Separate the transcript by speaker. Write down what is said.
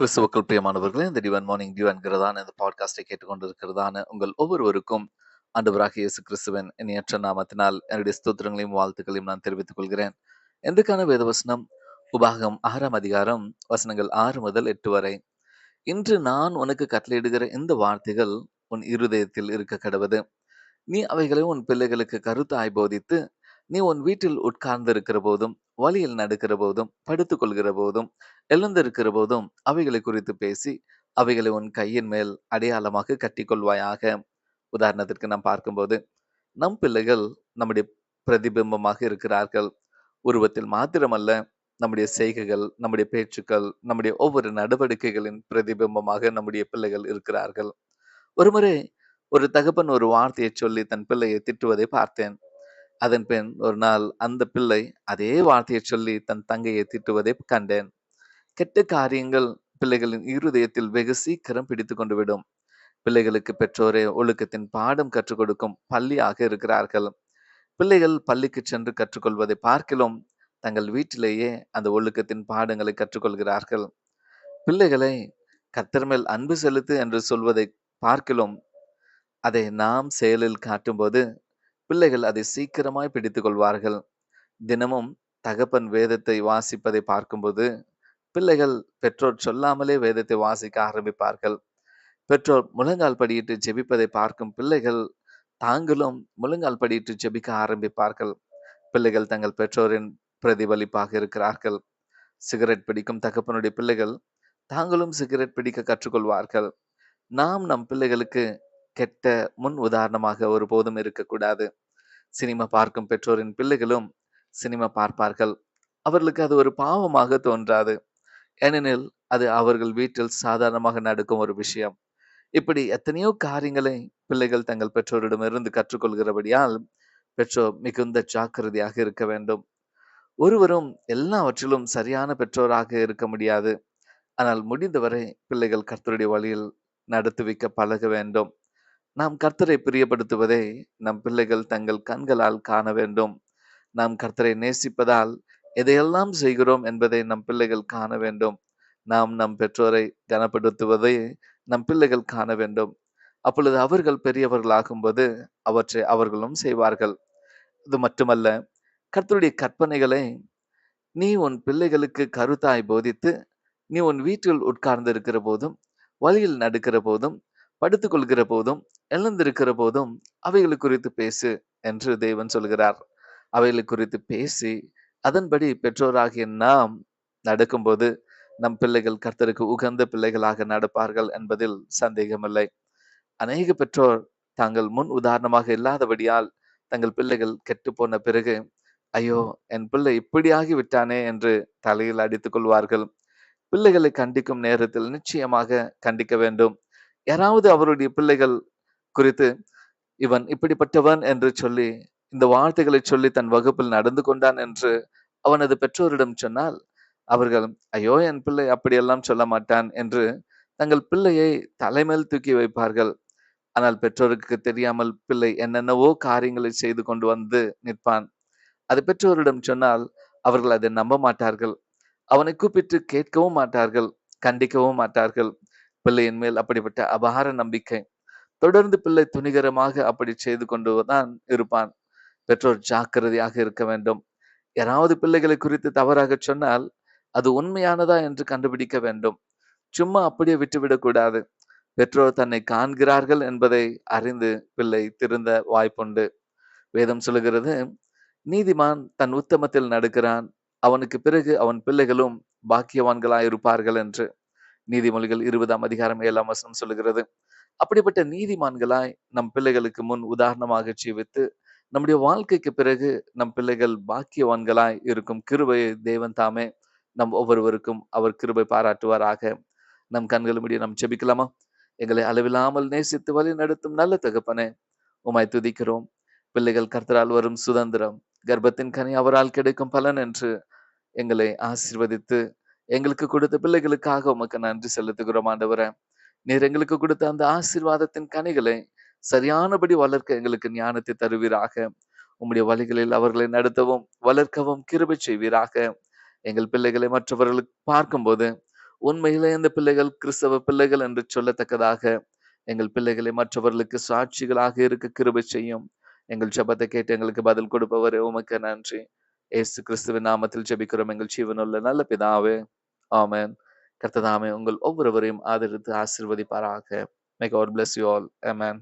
Speaker 1: கிறிஸ்துவக்கள் பிரியமானவர்களே இந்த டிவன் morning dew என்கிறதான இந்த பாட்காஸ்டை கேட்டுக்கொண்டிருக்கிறதான உங்கள் ஒவ்வொருவருக்கும் ஆண்டவராக இயேசு கிறிஸ்துவின் இணையற்ற நாமத்தினால் என்னுடைய ஸ்தோத்திரங்களையும் வாழ்த்துக்களையும் நான் தெரிவித்துக் கொள்கிறேன். எந்தக்கான வேதவசனம் உபாகம் ஆறாம் அதிகாரம் வசனங்கள் ஆறு முதல் எட்டு வரை. இன்று நான் உனக்கு கட்டளையிடுகிற இந்த வார்த்தைகள் உன் இருதயத்தில் இருக்க கடவுது. நீ அவைகளை உன் பிள்ளைகளுக்கு கருத்தாய் போதித்து நீ உன் வீட்டில் உட்கார்ந்து இருக்கிற போதும் வழியில் நடக்கிற போதும் படுத்துக் கொள்கிற போதும் எழுந்திருக்கிற போதும் அவைகளை குறித்து பேசி அவைகளை உன் கையின் மேல் அடையாளமாக கட்டிக்கொள்வாயாக. உதாரணத்திற்கு நாம் பார்க்கும்போது நம் பிள்ளைகள் நம்முடைய பிரதிபிம்பமாக இருக்கிறார்கள். உருவத்தில் மாத்திரமல்ல நம்முடைய செய்கைகள் நம்முடைய பேச்சுக்கள் நம்முடைய ஒவ்வொரு நடவடிக்கைகளின் பிரதிபிம்பமாக நம்முடைய பிள்ளைகள் இருக்கிறார்கள். ஒருமுறை ஒரு தகப்பன் ஒரு வார்த்தையை சொல்லி தன் பிள்ளையை திட்டுவதை பார்த்தேன். அதன் பின் ஒரு நாள் அந்த பிள்ளை அதே வார்த்தையை சொல்லி தன் தங்கையை திட்டுவதை கண்டேன். கெட்ட காரியங்கள் பிள்ளைகளின் இருதயத்தில் வெகு சீக்கிரம் பிடித்து கொண்டு விடும். பிள்ளைகளுக்கு பெற்றோரே ஒழுக்கத்தின் பாடம் கற்றுக் கொடுக்கும் பள்ளியாக இருக்கிறார்கள். பிள்ளைகள் பள்ளிக்கு சென்று கற்றுக்கொள்வதை பார்க்கிலும் தங்கள் வீட்டிலேயே அந்த ஒழுக்கத்தின் பாடங்களை கற்றுக்கொள்கிறார்கள் பிள்ளைகளை கத்தர் மேல் அன்பு செலுத்து என்று சொல்வதை பார்க்கிலும் அதை நாம் செயலில் காட்டும்போது பிள்ளைகள் அதை சீக்கிரமாய் பிடித்துக் கொள்வார்கள். தினமும் தகப்பன் வேதத்தை வாசிப்பதை பார்க்கும்போது பிள்ளைகள் பெற்றோர் சொல்லாமலே வேதத்தை வாசிக்க ஆரம்பிப்பார்கள். பெற்றோர் முழங்கால் படியிட்டு ஜெபிப்பதை பார்க்கும் பிள்ளைகள் தாங்களும் முழங்கால் படியிட்டு ஜெபிக்க ஆரம்பிப்பார்கள். பிள்ளைகள் தங்கள் பெற்றோரின் பிரதிபலிப்பாக இருக்கிறார்கள். சிகரெட் பிடிக்கும் தகப்பனுடைய பிள்ளைகள் தாங்களும் சிகரெட் பிடிக்க கற்றுக்கொள்வார்கள். நாம் நம் பிள்ளைகளுக்கு கெட்ட முன் உதாரணமாக ஒருபோதும் இருக்கக்கூடாது. சினிமா பார்க்கும் பெற்றோரின் பிள்ளைகளும் சினிமா பார்ப்பார்கள். அவர்களுக்கு அது ஒரு பாவமாக தோன்றாது. ஏனெனில் அது அவர்கள் வீட்டில் சாதாரணமாக நடக்கும் ஒரு விஷயம். இப்படி எத்தனையோ காரியங்களை பிள்ளைகள் தங்கள் பெற்றோரிடமிருந்து கற்றுக்கொள்கிறபடியால் பெற்றோர் மிகுந்த ஜாக்கிரதையாக இருக்க வேண்டும். ஒருவரும் எல்லாவற்றிலும் சரியான பெற்றோராக இருக்க முடியாது. ஆனால் முடிந்தவரை பிள்ளைகள் கர்த்தருடைய வழியில் நடத்துவிக்க பழக வேண்டும். நாம் கர்த்தரை பிரியப்படுத்துவதை நம் பிள்ளைகள் தங்கள் கண்களால் காண வேண்டும். நாம் கர்த்தரை நேசிப்பதால் எதையெல்லாம் செய்கிறோம் என்பதை நம் பிள்ளைகள் காண வேண்டும். நாம் நம் பெற்றோரை கனப்படுத்துவதை நம் பிள்ளைகள் காண வேண்டும். அப்பொழுது அவர்கள் பெரியவர்களாகும்போது அவற்றை அவர்களும் செய்வார்கள். இது மட்டுமல்ல கர்த்தருடைய கற்பனைகளை நீ உன் பிள்ளைகளுக்கு கருத்தாய் போதித்து நீ உன் வீட்டில் உட்கார்ந்து இருக்கிற போதும் வழியில் நடக்கிற போதும் படுத்துக் கொள்கிற போதும் எழுந்திருக்கிற போதும் அவைகளை குறித்து பேசு என்று தேவன் சொல்கிறார். அவைகளை குறித்து பேசி அதன்படி பெற்றோராகிய நாம் நடக்கும்போது நம் பிள்ளைகள் கர்த்தருக்கு உகந்த பிள்ளைகளாக நடப்பார்கள் என்பதில் சந்தேகமில்லை. அநேக பெற்றோர் தாங்கள் முன் உதாரணமாக இல்லாதபடியால் தங்கள் பிள்ளைகள் கெட்டு போன பிறகு ஐயோ என் பிள்ளை இப்படியாகி விட்டானே என்று தலையில் அடித்துக் கொள்வார்கள். பிள்ளைகளை கண்டிக்கும் நேரத்தில் நிச்சயமாக கண்டிக்க வேண்டும். யாராவது அவருடைய பிள்ளைகள் குறித்து இவன் இப்படிப்பட்டவன் என்று சொல்லி இந்த வார்த்தைகளை சொல்லி தன் வகுப்பில் நடந்து கொண்டான் என்று அவனது பெற்றோரிடம் சொன்னால் அவர்கள் ஐயோ என் பிள்ளை அப்படியெல்லாம் சொல்ல மாட்டான் என்று தங்கள் பிள்ளையை தலைமேல் தூக்கி வைப்பார்கள். ஆனால் பெற்றோருக்கு தெரியாமல் பிள்ளை என்னென்னவோ காரியங்களை செய்து கொண்டு வந்து நிற்பான். அது பெற்றோரிடம் சொன்னால் அவர்கள் அதை நம்ப மாட்டார்கள். அவனை கூப்பிட்டு கேட்கவும் மாட்டார்கள் கண்டிக்கவும் மாட்டார்கள். பிள்ளையின் மேல் அப்படிப்பட்ட அபகார நம்பிக்கை. தொடர்ந்து பிள்ளை துணிகரமாக அப்படி செய்து கொண்டு தான் இருப்பான். பெற்றோர் ஜாக்கிரதையாக இருக்க வேண்டும். யாராவது பிள்ளைகளை குறித்து தவறாக சொன்னால் அது உண்மையானதா என்று கண்டுபிடிக்க வேண்டும். சும்மா அப்படியே விட்டுவிடக்கூடாது பெற்றோர் தன்னை காண்கிறார்கள் என்பதை அறிந்து பிள்ளை திருந்த வாய்ப்புண்டு. வேதம் சொல்லுகிறது நீதிமான் தன் உத்தமத்தில் நடக்கிறான். அவனுக்கு பிறகு அவன் பிள்ளைகளும் பாக்கியவான்களாய் இருப்பார்கள் என்று. நீதிமொழிகள் இருபதாம் அதிகாரம் ஏழாம் வசனம் சொல்லுகிறது. அப்படிப்பட்ட நீதிமான்களாய் நம் பிள்ளைகளுக்கு முன் உதாரணமாக ஜீவித்து நம்முடைய வாழ்க்கைக்கு பிறகு நம் பிள்ளைகள் பாக்கியவான்களாய் இருக்கும் கிருபையை தேவன் தாமே நம் ஒவ்வொருவருக்கும் அவர் கிருபை பாராட்டுவாராக. நம் கண்கள் முடிய நாம் செபிக்கலாமா எங்களை அளவில்லாமல் நேசித்து வழி நடத்தும் நல்ல தகப்பனே உமாய் துதிக்கிறோம். பிள்ளைகள் கர்த்தரால் வரும் சுதந்திரம் கர்ப்பத்தின் கனி அவரால் கிடைக்கும் பலன் என்று எங்களை ஆசிர்வதித்து எங்களுக்கு கொடுத்த பிள்ளைகளுக்காக உமக்கு நன்றி செலுத்துகிறோம் ஆண்டவரே. நீர் எங்களுக்கு கொடுத்த அந்த ஆசீர்வாதத்தின் கனிகளை சரியானபடி வளர்க்க எங்களுக்கு ஞானத்தை தருவீராக. உம்முடைய வழிகளில் அவர்களை நடத்தவும் வளர்க்கவும் கிருபை செய்வீராக. எங்கள் பிள்ளைகளை மற்றவர்களுக்கு பார்க்கும்போது உண்மையிலே இந்த பிள்ளைகள் கிறிஸ்தவ பிள்ளைகள் என்று சொல்லத்தக்கதாக எங்கள் பிள்ளைகளை மற்றவர்களுக்கு சாட்சிகளாக இருக்க கிருபை செய்யும். எங்கள் ஜெபத்தை கேட்டு எங்களுக்கு பதில் கொடுப்பவரே உமக்கு நன்றி. ஏசு கிறிஸ்துவின் நாமத்தில் ஜபிக்கிறோம். எங்கள் ஜீவனுள்ள நல்ல பிதாவே ஆமேன். கர்த்ததாமே உங்கள் ஒவ்வொருவரையும் ஆதரித்து ஆசீர்வதிப்பாராக. May God you all all. Amen